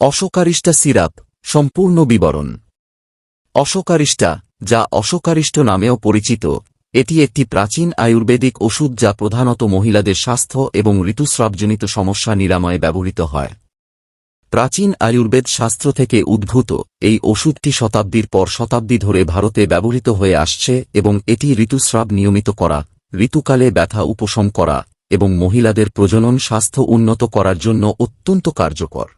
অশোকারিষ্টা syrup, সম্পূর্ণ বিবরণ। অশোকারিষ্টা যা অশোকারিষ্ট নামেও পরিচিত, এটি একটি প্রাচীন আয়ুর্বেদিক ওষুধ যা প্রধানত মহিলাদের স্বাস্থ্য এবং ঋতুস্রাবজনিত সমস্যা নিরাময়ে ব্যবহৃত হয়। প্রাচীন আয়ুর্বেদ শাস্ত্র থেকে উদ্ভূত, এই ওষুধটি শতাব্দীর পর শতাব্দী ধরে ভারতে ব্যবহৃত হয়ে আসছে এবং এটি ঋতুস্রাব নিয়মিত করা, ঋতুকালে ব্যথা উপশম করা এবং মহিলাদের প্রজনন স্বাস্থ্য উন্নত করার জন্য অত্যন্ত কার্যকর।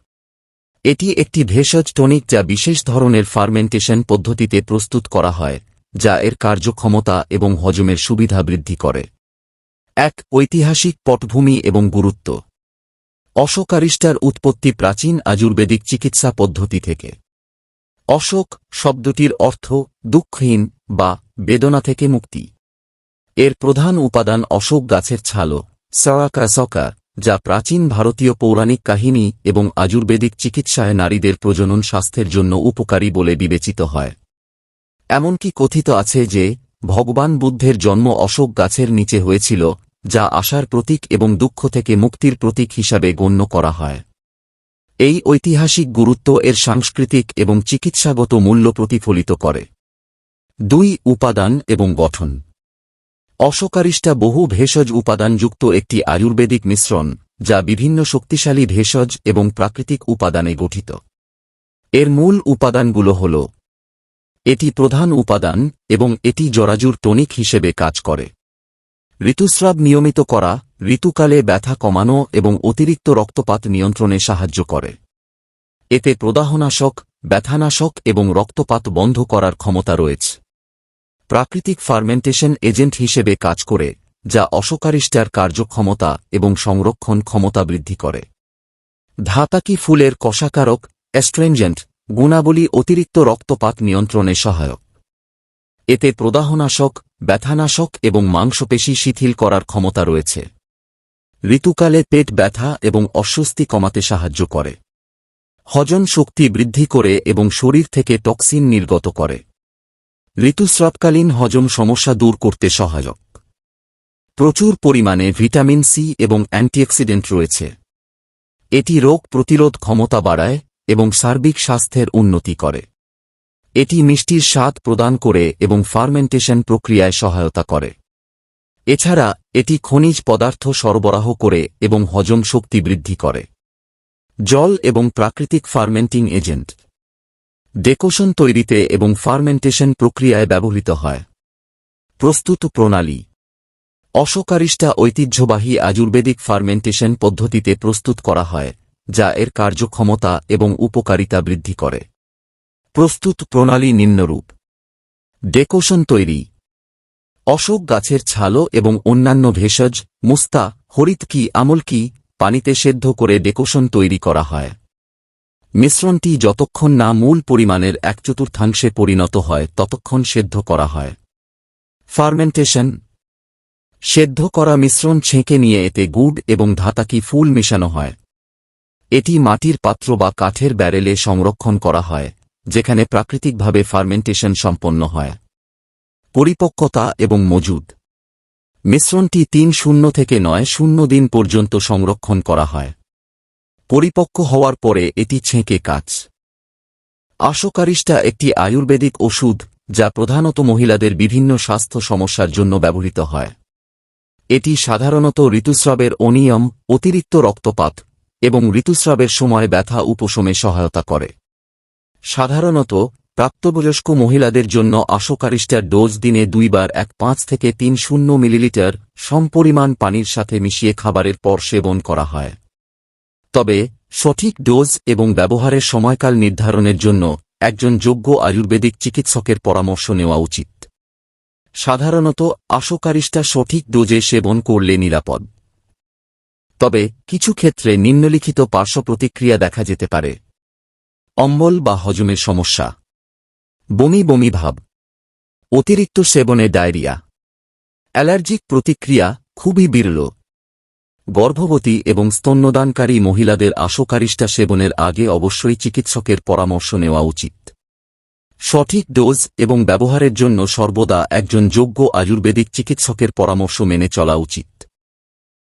এটি একটি ভেষজ টনিক যা বিশেষ ধরনের ফার্মেন্টেশন পদ্ধতিতে প্রস্তুত করা হয়, যা এর কার্যক্ষমতা এবং হজমের সুবিধা বৃদ্ধি করে। এক, ঐতিহাসিক পটভূমি এবং গুরুত্ব। অশোকারিষ্টার উৎপত্তি প্রাচীন আয়ুর্বেদিক চিকিৎসা পদ্ধতি থেকে। অশোক শব্দটির অর্থ দুঃখহীন বা বেদনা থেকে মুক্তি। এর প্রধান উপাদান অশোক গাছের ছালো সকা যা প্রাচীন ভারতীয় পৌরাণিক কাহিনী এবং আয়ুর্বেদিক চিকিৎসায় নারীদের প্রজনন স্বাস্থ্যের জন্য উপকারী বলে বিবেচিত হয়। এমনকি কথিত আছে যে, ভগবান বুদ্ধের জন্ম অশোক গাছের নিচে হয়েছিল, যা আশার প্রতীক এবং দুঃখ থেকে মুক্তির প্রতীক হিসাবে গণ্য করা হয়। এই ঐতিহাসিক গুরুত্ব এর সাংস্কৃতিক এবং চিকিৎসাগত মূল্য প্রতিফলিত করে। দুই, উপাদান এবং গঠন। অশোকারিষ্টা বহু ভেষজ উপাদানযুক্ত একটি আয়ুর্বেদিক মিশ্রণ, যা বিভিন্ন শক্তিশালী ভেষজ এবং প্রাকৃতিক উপাদানে গঠিত। এর মূল উপাদানগুলো হল, এটি প্রধান উপাদান এবং এটি জরাজুর টনিক হিসেবে কাজ করে। ঋতুস্রাব নিয়মিত করা, ঋতুকালে ব্যথা কমানো এবং অতিরিক্ত রক্তপাত নিয়ন্ত্রণে সাহায্য করে। এতে প্রদাহনাশক, ব্যথানাশক এবং রক্তপাত বন্ধ করার ক্ষমতা রয়েছে। প্রাকৃতিক ফার্মেন্টেশন এজেন্ট হিসেবে কাজ করে, যা অশোকারিষ্টার কার্যক্ষমতা এবং সংরক্ষণ ক্ষমতা বৃদ্ধি করে। ধাতাকি ফুলের কষাকারক অ্যাস্ট্রেঞ্জেন্ট গুণাবলী অতিরিক্ত রক্তপাত নিয়ন্ত্রণে সহায়ক। এতে প্রদাহনাশক, ব্যথানাশক এবং মাংসপেশি শিথিল করার ক্ষমতা রয়েছে। ঋতুকালে পেট ব্যথা এবং অস্বস্তি কমাতে সাহায্য করে। হজম শক্তি বৃদ্ধি করে এবং শরীর থেকে টক্সিন নির্গত করে। ঋতুস্রাবকালীন হজম সমস্যা দূর করতে সহায়ক। প্রচুর পরিমাণে ভিটামিন সি এবং অ্যান্টিঅক্সিডেন্ট রয়েছে। এটি রোগ প্রতিরোধ ক্ষমতা বাড়ায় এবং সার্বিক স্বাস্থ্যের উন্নতি করে। এটি মিষ্টির স্বাদ প্রদান করে এবং ফার্মেন্টেশন প্রক্রিয়ায় সহায়তা করে। এছাড়া, এটি খনিজ পদার্থ সরবরাহ করে এবং হজম শক্তি বৃদ্ধি করে। জল এবং প্রাকৃতিক ফার্মেন্টিং এজেন্ট ডেকোশন তৈরিতে এবং ফার্মেন্টেশন প্রক্রিয়ায় ব্যবহৃত হয়। প্রস্তুত প্রণালী। অশোকারিষ্টা ঐতিহ্যবাহী আয়ুর্বেদিক ফার্মেন্টেশন পদ্ধতিতে প্রস্তুত করা হয়, যা এর কার্যক্ষমতা এবং উপকারিতা বৃদ্ধি করে। প্রস্তুত প্রণালী নিম্নরূপ। ডেকোশন তৈরি। অশোক গাছের ছালো এবং অন্যান্য ভেষজ, মুস্তা হরিৎকি আমলকি পানিতে সেদ্ধ করে ডেকোশন তৈরি করা হয়। মিশ্রণটি যতক্ষণ না মূল পরিমাণের এক চতুর্থাংশে পরিণত হয়, ততক্ষণ সেদ্ধ করা হয়। ফার্মেন্টেশন। সেদ্ধ করা মিশ্রণ ছেঁকে নিয়ে এতে গুড় এবং ধাতাকি ফুল মেশানো হয়। এটি মাটির পাত্র বা কাঠের ব্যারেলে সংরক্ষণ করা হয়, যেখানে প্রাকৃতিকভাবে ফার্মেন্টেশন সম্পন্ন হয়। পরিপক্কতা এবং মজুদ। মিশ্রণটি তিন শূন্য থেকে নয় শূন্য দিন পর্যন্ত সংরক্ষণ করা হয়। পরিপক্ক হওয়ার পরে এটি ছেঁকে কাজ। আশোকারিষ্টা একটি আয়ুর্বেদিক ওষুধ, যা প্রধানত মহিলাদের বিভিন্ন স্বাস্থ্য সমস্যার জন্য ব্যবহৃত হয়। এটি সাধারণত ঋতুস্রাবের অনিয়ম, অতিরিক্ত রক্তপাত এবং ঋতুস্রাবের সময় ব্যথা উপশমে সহায়তা করে। সাধারণত, প্রাপ্তবয়স্ক মহিলাদের জন্য আশোকারিষ্টার ডোজ দিনে দুইবার এক পাঁচ থেকে তিন শূন্য মিলিলিটার, সমপরিমাণ পানির সাথে মিশিয়ে খাবারের পর সেবন করা হয়। তবে, সঠিক ডোজ এবং ব্যবহারের সময়কাল নির্ধারণের জন্য একজন যোগ্য আয়ুর্বেদিক চিকিৎসকের পরামর্শ নেওয়া উচিত। সাধারণত, আশোকারিষ্টা সঠিক ডোজে সেবন করলে নিরাপদ। তবে, কিছু ক্ষেত্রে নিম্নলিখিত পার্শ্ব প্রতিক্রিয়া দেখা যেতে পারে। অম্বল বা হজমের সমস্যা। বমি বমি ভাব। অতিরিক্ত সেবনে ডায়রিয়া। অ্যালার্জিক প্রতিক্রিয়া খুবই বিরল। গর্ভবতী এবং স্তন্যদানকারী মহিলাদের আশোকারিষ্টা সেবনের আগে অবশ্যই চিকিৎসকের পরামর্শ নেওয়া উচিত। সঠিক ডোজ এবং ব্যবহারের জন্য সর্বদা একজন যোগ্য আয়ুর্বেদিক চিকিৎসকের পরামর্শ মেনে চলা উচিত।